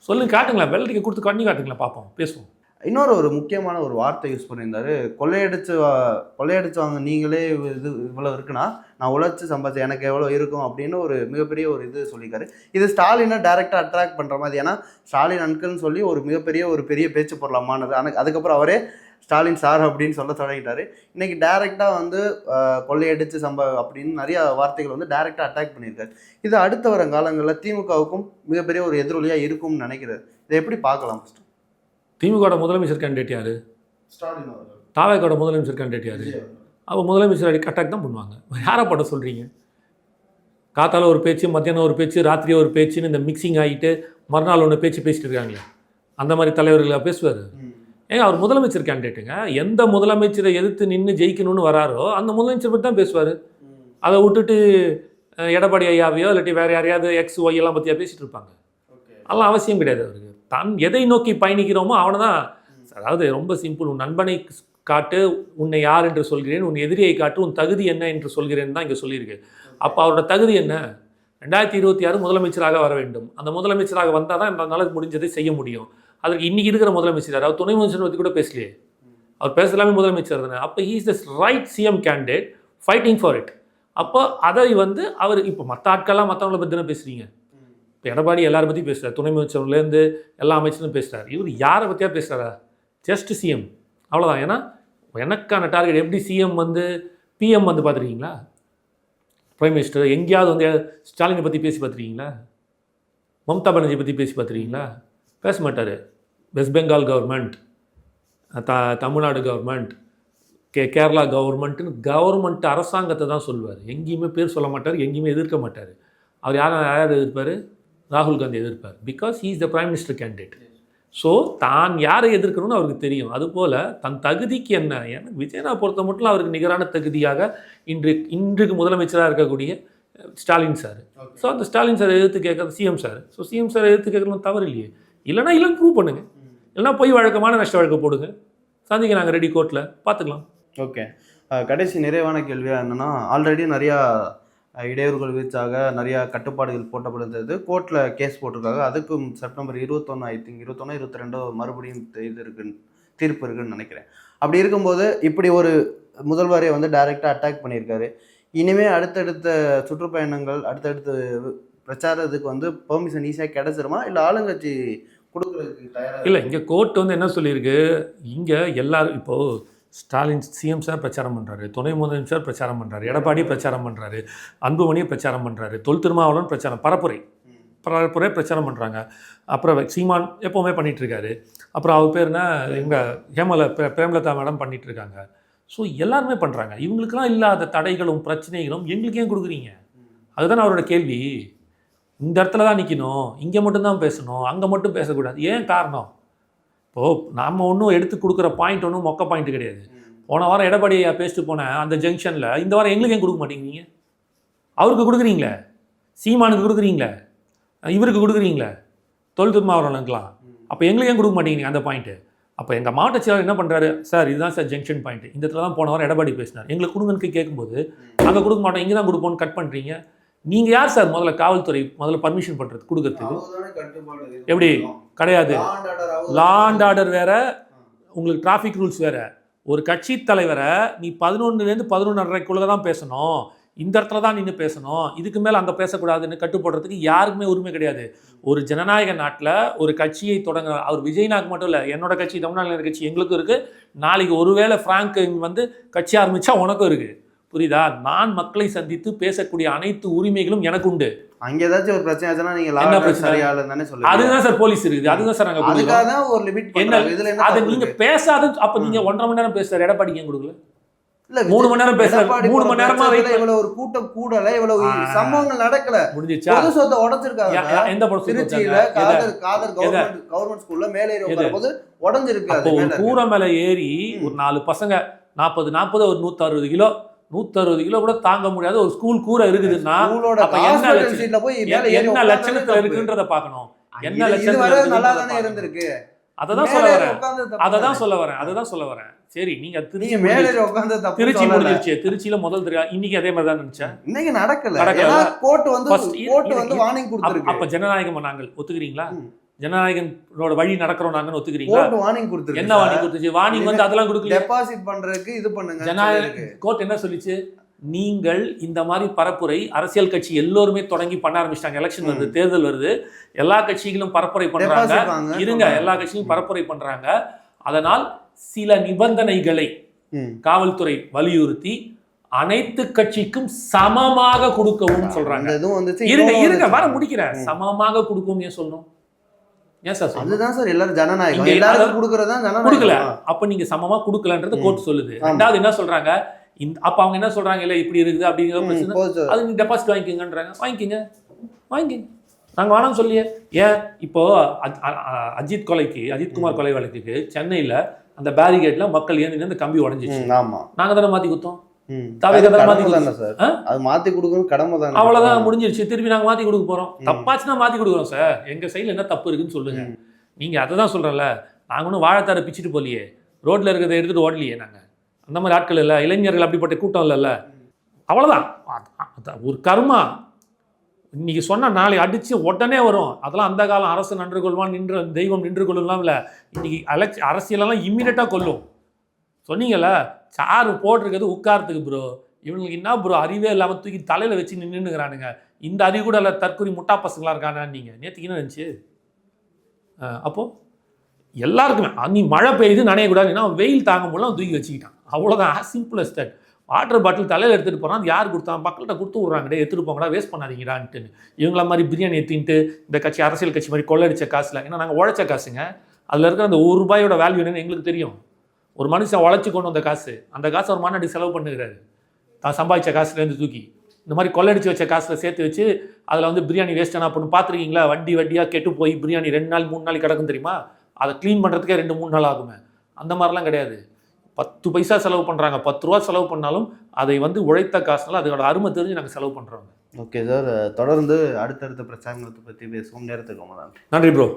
சொல்லுங்கள் காட்டுங்களேன். வெள்ளரிக்க கொடுத்து கண்ணி காட்டுங்களேன் பார்ப்போம் பேசுவோம். இன்னொரு ஒரு முக்கியமான ஒரு வார்த்தை யூஸ் பண்ணியிருந்தாரு. கொள்ளையடிச்சு வா- கொள்ளையடிச்சு வாங்க நீங்களே இது இவ்வளோ இருக்குன்னா நான் உழைச்சி சம்பாதிச்சு எனக்கு எவ்வளோ இருக்கும் அப்படின்னு ஒரு மிகப்பெரிய ஒரு இது சொல்லியிருக்காரு. இது ஸ்டாலினை டைரெக்டாக அட்ராக்ட் பண்ணுற மாதிரி ஏன்னா ஸ்டாலின் அன்கல்னு சொல்லி ஒரு மிகப்பெரிய ஒரு பெரிய பேச்சு பொருளமானது. ஆனால் அதுக்கப்புறம் அவரே ஸ்டாலின் சார் அப்படின்னு சொல்ல தொடங்கிட்டாரு. இன்னைக்கு டைரெக்டாக வந்து ஆஹ், கொள்ளையடிச்சு அப்படின்னு நிறைய வார்த்தைகள் வந்து டைரெக்டாக அட்டாக் பண்ணியிருக்காரு. இது அடுத்த வர காலங்களில் திமுகவுக்கும் மிகப்பெரிய ஒரு எதிரொலியாக இருக்கும்னு நினைக்கிறாரு. இதை எப்படி பார்க்கலாம் ஃபஸ்ட்டு திமுகவோட முதலமைச்சர் கேண்டிடேட் யார்? தாவேக்கோட முதலமைச்சர் கேண்டிடேட் யார்? அப்போ முதலமைச்சர் அடி அட்டாக் தான் பண்ணுவாங்க. யாரை பண்ண சொல்கிறீங்க காத்தால ஒரு பேச்சு மத்தியானம் ஒரு பேச்சு ராத்திரி ஒரு பேச்சுன்னு இந்த மிக்சிங் ஆகிட்டு மறுநாள் ஒன்று பேச்சு பேசிட்டு இருக்காங்களே. அந்த மாதிரி தலைவர்களாக பேசுவார்? ஏங்க அவர் முதலமைச்சர் கேண்டிடேட்டுங்க எந்த முதலமைச்சரை எதிர்த்து நின்று ஜெயிக்கணும்னு வராரோ அந்த முதலமைச்சர் பற்றி தான் பேசுவார். அதை விட்டுட்டு எடப்பாடி ஐயாவையோ இல்லாட்டி வேறு யாரையாவது எக்ஸ் ஒய் எல்லாம் பற்றியா பேசிட்டு இருப்பாங்க. அதெல்லாம் அவசியம் கிடையாது அவருக்கு. தான் எதை நோக்கி பயணிக்கிறோமோ அவனை தான் அதாவது ரொம்ப சிம்பிள் உன் நண்பனை காட்டு உன்னை யார் என்று சொல்கிறேன் உன் எதிரியை காட்டு உன் தகுதி என்ன என்று சொல்கிறேன் தான் இங்கே சொல்லியிருக்கு. அப்போ அவரோட தகுதி என்ன? ரெண்டாயிரத்தி இருபத்தி ஆறு முதலமைச்சராக வர வேண்டும். அந்த முதலமைச்சராக வந்தால் தான் என்னால் முடிஞ்சதை செய்ய முடியும். அதற்கு இன்னைக்கு இருக்கிற முதலமைச்சர்? அவர் துணை முதலமைச்சர் பற்றி கூட பேசலையே. அவர் பேசலாமே முதலமைச்சர் தானே. அப்போ he's the right CM candidate fighting for it அப்போ அதை வந்து அவர் இப்போ மற்ற ஆட்கள்லாம் மற்றவங்கள பற்றி தானே பேசுகிறீங்க எடப்பாடி எல்லாரும் பற்றி பேசுகிறார் துணை அமைச்சர்லேருந்து எல்லா அமைச்சரும் பேசுகிறார் இவர் யாரை பற்றியா பேசுகிறாரா ஜஸ்ட் சிஎம் அவ்வளோதான் ஏன்னா எனக்கான டார்கெட் எப்படி சிஎம் வந்து பிஎம் வந்து பார்த்துருக்கீங்களா? பிரைம் மினிஸ்டர் எங்கேயாவது வந்து ஸ்டாலினை பற்றி பேசி பார்த்துருக்கீங்களா? மம்தா பானர்ஜி பற்றி பேசி பார்த்துருக்கீங்களா? பேச மாட்டார். West Bengal government the Tamil Nadu government K Kerala கவர்மெண்ட்டுன்னு கவர்மெண்ட் அரசாங்கத்தை தான் சொல்லுவார். எங்கேயுமே பேர் சொல்ல மாட்டார் எங்கேயுமே எதிர்க்க மாட்டார். அவர் யார் யார் எதிர்ப்பார்? ராகுல் Gandhi எதிர்ப்பார். Because he is the prime minister candidate so தான் யாரை எதிர்க்கணும்னு அவருக்கு தெரியும். அதுபோல் தன் தகுதிக்கு என்ன? ஏன்னா விஜயனா பொறுத்த மட்டும் அவருக்கு நிகரான தகுதியாக இன்று இன்றைக்கு முதலமைச்சராக இருக்கக்கூடிய ஸ்டாலின் சார் ஸோ அந்த ஸ்டாலின் சார் எதிர்த்து கேட்கறது CM sir so CM sir எதிர்த்து கேட்கறது தவறு இல்லையே இல்லைன்னா இல்லைன்னு ப்ரூவ் பண்ணுங்க. இல்லைன்னா போய் வழக்கமான நஷ்ட வழக்கு போடுங்க. சந்திக்க நாங்கள் ரெடி கோர்ட்டில் பார்த்துக்கலாம். ஓகே கடைசி நிறைவான கேள்வியாக என்னன்னா ஆல்ரெடி நிறையா இடையூறுகள் வீச்சாக நிறையா கட்டுப்பாடுகள் போட்டப்படுகிறது கோர்ட்டில் கேஸ் போட்டிருக்காங்க. அதுக்கும் செப்டம்பர் இருபத்தொன்று ஐ திங்க் இருபத்தொன்று இருபத்தி ரெண்டோ மறுபடியும் இது இருக்குன்னு தீர்ப்பு இருக்குன்னு நினைக்கிறேன். அப்படி இருக்கும்போது இப்படி ஒரு முதல்வரை வந்து டைரெக்டாக அட்டாக் பண்ணியிருக்காரு. இனிமேல் அடுத்தடுத்த சுற்றுப்பயணங்கள் அடுத்தடுத்த பிரச்சாரத்துக்கு வந்து பெர்மிஷன் ஈஸியாக கிடைச்சிருமா? இல்லை ஆளுங்கட்சி கொடுக்குறதுக்கு தயாராக இல்லை இங்கே கோர்ட் வந்து என்ன சொல்லியிருக்கு? இங்கே எல்லாரும் இப்போது ஸ்டாலின் சிஎம் சார் பிரச்சாரம் பண்ணுறாரு துணை முதலமைச்சர் பிரச்சாரம் பண்ணுறாரு எடப்பாடி பிரச்சாரம் பண்ணுறாரு அன்புமணி பிரச்சாரம் பண்ணுறாரு தொல் திருமாவளவன் பிரச்சாரம் பரப்புரை பரப்புரை பிரச்சாரம் பண்ணுறாங்க அப்புறம் சீமான் எப்போவுமே பண்ணிகிட்ருக்காரு அப்புறம் அவர் பேர் என்ன எங்கள் ஹேமல பிரே- பிரேமலதா மேடம் பண்ணிகிட்ருக்காங்க இருக்காங்க. ஸோ எல்லாருமே பண்ணுறாங்க இவங்களுக்கெல்லாம் இல்லாத தடைகளும் பிரச்சனைகளும் எங்களுக்கு ஏன் கொடுக்குறீங்க? அதுதான் அவரோட கேள்வி. இந்த இடத்துல தான் நிற்கணும் இங்கே மட்டும்தான் பேசணும் அங்கே மட்டும் பேசக்கூடாது. ஏன் காரணம்? ஓ நம்ம ஒன்றும் எடுத்து கொடுக்குற பாயிண்ட் ஒன்றும் மொக்க பாயிண்ட் கிடையாது. போன வாரம் எடப்பாடியா பேசிட்டு போனேன் அந்த ஜங்ஷனில் இந்த வாரம் எங்களுக்கு ஏன் கொடுக்க மாட்டேங்கிறீங்க? அவருக்கு கொடுக்குறீங்களே? சீமானுக்கு கொடுக்குறீங்களே? இவருக்கு கொடுக்குறீங்களே? தொழில் திருமாவளவனுக்குலாம் அப்போ எங்களுக்கு ஏன் கொடுக்க மாட்டேங்கிறீங்க அந்த பாயிண்ட்டு அப்போ எங்கள் மாவட்ட செயலாளர் என்ன பண்ணுறாரு சார் இதுதான் சார் ஜங்ஷன் பாயிண்ட் இந்த இடத்துல தான் போன வாரம் எடப்பாடி பேசினார். எங்களுக்கு கொடுங்கன்னு கேட்கும்போது அங்கே கொடுக்க மாட்டோம் இங்கே தான் கொடுப்போம்னு கட் பண்ணுறீங்க நீங்கள் யார் சார் முதல்ல காவல்துறை முதல்ல பர்மிஷன் பண்ணுறது கொடுக்கறதுக்கு? எப்படி? கிடையாது. லா அண்ட் ஆர்டர் வேற உங்களுக்கு டிராஃபிக் ரூல்ஸ் வேற. ஒரு கட்சி தலைவரை நீ பதினொன்றுலேருந்து பதினொன்றரைக்குள்ளே தான் பேசணும். இந்த இடத்துல தான் நின்று பேசணும். இதுக்கு மேலே அங்கே பேசக்கூடாதுன்னு கட்டுப்படுறதுக்கு யாருக்குமே உரிமை கிடையாது. ஒரு ஜனநாயக நாட்டில் ஒரு கட்சியை தொடங்க அவர் விஜய்நாக்கு மட்டும் இல்லை என்னோட கட்சி தமிழ்நாடு கட்சி எங்களுக்கும் இருக்குது நாளைக்கு ஒருவேளை ஃப்ராங்க் வந்து கட்சி ஆரம்பித்தா உனக்கும் இருக்குது புரியுதா? நான் மக்களை சந்தித்து பேசக்கூடிய அனைத்து உரிமைகளும் எனக்கு உண்டு அங்க ஏதாச்சும் ஒரு பிரச்சனை ஆச்சுன்னா நீங்க? சரியால தானே சொல்லுங்க அதுதான் சார் போலீஸ் இருக்குது. அதுதான் சார் கொடுக்குறோம் அதுக்காக தான் ஒரு லிமிட் என்ன? இதுல என்ன அதை நீங்க? பேசாத அப்ப நீங்க ஒன்றரை மணி நேரம் பேசுறாரு. எடப்பாடி ஏன் கொடுக்கல? இல்ல மூணு மணி நேரம் எடப்பாடி மூணு மணி நேரமா இவ்வளவு ஒரு கூட்டம் கூடல இவ்வளவு. சம்பவங்கள் நடக்கல. முடிஞ்சிச்சா? பொது சொத்தை உடைச்சிருக்காங்க எந்த படம் திருச்சியில காதர் காதர் கவர்மெண்ட் கவர்மெண்ட் ஸ்கூல்ல மேலே ஏறி எது? போது உடைஞ்சிருக்கு. கூரை மேல ஏறி. ஒரு நாலு பசங்க நாற்பது நாற்பது ஒரு நூத்தறுபது கிலோ நூத்தறுபது கிலோ கூட தாங்க முடியாத ஒரு ஸ்கூல் கூரை இருக்குதுன்னா என்ன லட்சணம்? லட்சணத்துல. இருக்குன்றத பார்க்கணும் என்ன இருக்குன்றத நல்லா தானே. இருந்திருக்கு அதை தான் சொல்ல வரேன் உட்கார்ந்தது தப்பு அதை தான் தானே. சொல்ல வரேன் அதை தான் சொல்ல வரேன் சரி நீங்க திருச்சி மேலே தப்பு திருச்சி. முடிஞ்சிருச்சு திருச்சியில முதல் தெரியா இன்னைக்கு அதே மாதிரி தான் நினைச்சேன் இன்னைக்கு நடக்கல நடக்கல. கோர்ட் வந்து கோர்ட் வந்து. வார்னிங் கொடுத்திருக்கு அப்ப ஜனநாயகம் நாங்கள் ஒத்துக்கிறீங்களா. ஜனநாயகனோட வழி நடக்கிறோம் நாங்கன்னு ஒத்துக்கிறீங்களா? வார்னிங் கொடுத்திருக்கு என்ன வாணி கொடுத்துச்சு? வாணி வந்து அதெல்லாம் கொடுக்கல டெபாசிட் பண்றதுக்கு இது பண்ணுங்க ஜனநாயக கோர்ட் என்ன சொல்லிச்சு? நீங்கள் இந்த மாதிரி பரப்புரை அரசியல் கட்சி எல்லோருமே தொடங்கி பண்ண ஆரம்பிச்சிட்டாங்க. எலெக்ஷன் வருது தேர்தல் வருது. எல்லா கட்சிகளும் பரப்புரை பண்றாங்க. இருங்க எல்லா கட்சியும் பரப்புரை பண்றாங்க. அதனால் சில நிபந்தனைகளை. காவல்துறை வலியுறுத்தி அனைத்து கட்சிக்கும் சமமாக கொடுக்கவும் சொல்றாங்க. இருங்க இருங்க வர. முடிக்கிறேன். சமமாக கொடுக்கவும் ஏன் சொல்லணும்? ஏன் சார் அதுதான் சார் எல்லாரும் ஜனநாயகம். இங்க எல்லாருக்கும் கொடுக்கறது தான் கொடுக்கல. ஜனநாயகம் அப்ப நீங்க சமமா கொடுக்கலன்றது. கோர்ட் சொல்லுது. ரெண்டாவது என்ன சொல்றாங்க? இந்த அப்ப அவங்க என்ன சொல்றாங்க? இல்ல இப்படி இருக்குது அப்படிங்கிற பிரச்சனை. அது நீங்க டெபாசிட் வாங்கிக்கங்கன்றாங்க. வாங்கிக்கங்க. வாங்கிக்கங்க நாங்க வேணாம்னு சொல்லியே. ஏன்? இப்போ அஜித் கொலைக்கு அஜித் குமார் கொலை வழக்குக்கு சென்னையில அந்த பேரிகேட்ல மக்கள் ஏந்தி அந்த கம்பி உடஞ்சிச்சு. ஆமா. நாங்க தானே மாத்தி குத்தோம்? அது மாத்தி கொடுக்கணும் கடமை தானே. அவ்வளவுதான் முடிஞ்சிருச்சு. திருப்பி நாங்க மாத்தி கொடுக்க போறோம். தப்பாச்சுன்னா மாத்தி கொடுக்குறோம் சார். எங்க சைடுல என்ன தப்பு இருக்குன்னு சொல்லுங்க. நீங்க அதை தான் சொல்றேன்ல. நாங்க ஒன்றும் வாழைத்தாரை பிச்சுட்டு போலியே ரோட்ல இருக்கிறத எடுத்துட்டு ஓடலையே நாங்க. அந்த மாதிரி ஆட்கள் இல்லை. இளைஞர்கள் அப்படிப்பட்ட கூட்டம் இல்லைல்ல. ஒரு கர்மா. இன்னைக்கு சொன்னா நாளை அடிச்சு உடனே வரும். அதெல்லாம் அந்த காலம் அரசு நன்று கொள்வான் நின்று தெய்வம் நின்று கொள்ளலாம் இல்லை. இன்னைக்கு அலட்சி அரசியலெல்லாம் இம்மிடியட்டாக கொல்லும். சொன்னீங்கல்ல? சாரு போட்டிருக்கிறது உட்காரத்துக்கு ப்ரோ இவங்களுக்கு என்ன ப்ரோ அறிவே இல்லாமல் தூக்கி தலையில் வச்சு நின்றுங்கிறானுங்க இந்த அறிவு கூட இல்லை தற்கொலை முட்டா பசங்களாக இருக்கானா நீங்கள் நேற்றுக்கு என்ன இருந்துச்சு அப்போது எல்லாருக்குமே அஹ் நீ மழை பெய்யுது நனையக்கூடாதுன்னா வெயில் தாங்க முடியல தூக்கி வச்சுக்கிட்டான். அவ்வளோதான் சிம்பிள் தட் வாட்டர் பாட்டில் தலையில் எடுத்துகிட்டு போகிறான் அது யார் கொடுத்தா மக்கள்கிட்ட கொடுத்து விட்றாங்கடே எடுத்துகிட்டு போங்கடா வேஸ்ட் பண்ணாதீங்கடான்ட்டு. இவங்கள மாதிரி பிரியாணி எத்தின்ட்டு இந்த கட்சி அரசியல் கட்சி மாதிரி கொள்ளடிச்ச காசில். ஏன்னா நாங்கள் உழைச்ச காசுங்க. அதில் இருக்கிற அந்த ஒரு ரூபாயோட வேல்யூ என்னன்னு எங்களுக்கு தெரியும். ஒரு மனுஷன் உழைச்சி கொண்டு வந்த காசு அந்த காசு ஒரு மாநாடு செலவு பண்ணுகிறாரு. தான் சம்பாதிச்ச காசுலேருந்து தூக்கி. இந்த மாதிரி கொள்ளடிச்சு வச்ச காசில் சேர்த்து வச்சு அதில் வந்து பிரியாணி வேஸ்ட் என்ன பண்ணு பார்த்துருக்கீங்களா? வண்டி வண்டியாக கெட்டு போய் பிரியாணி ரெண்டு நாள் மூணு நாள் கிடக்கும் தெரியுமா? அதை க்ளீன் பண்ணுறதுக்கே ரெண்டு மூணு நாள் ஆகுமே. அந்த மாதிரிலாம் கிடையாது. பத்து பைசா செலவு பண்ணுறாங்க பத்து ரூபா செலவு பண்ணாலும் அதை வந்து உழைத்த காசுனால அதோட அருமை தெரிஞ்சு நாங்கள் செலவு பண்ணுறோங்க ஓகே சார். தொடர்ந்து அடுத்தடுத்த பிரச்சாரங்களை பற்றி பேசுவோம். நேரத்துக்கு நன்றி. ப்ரோ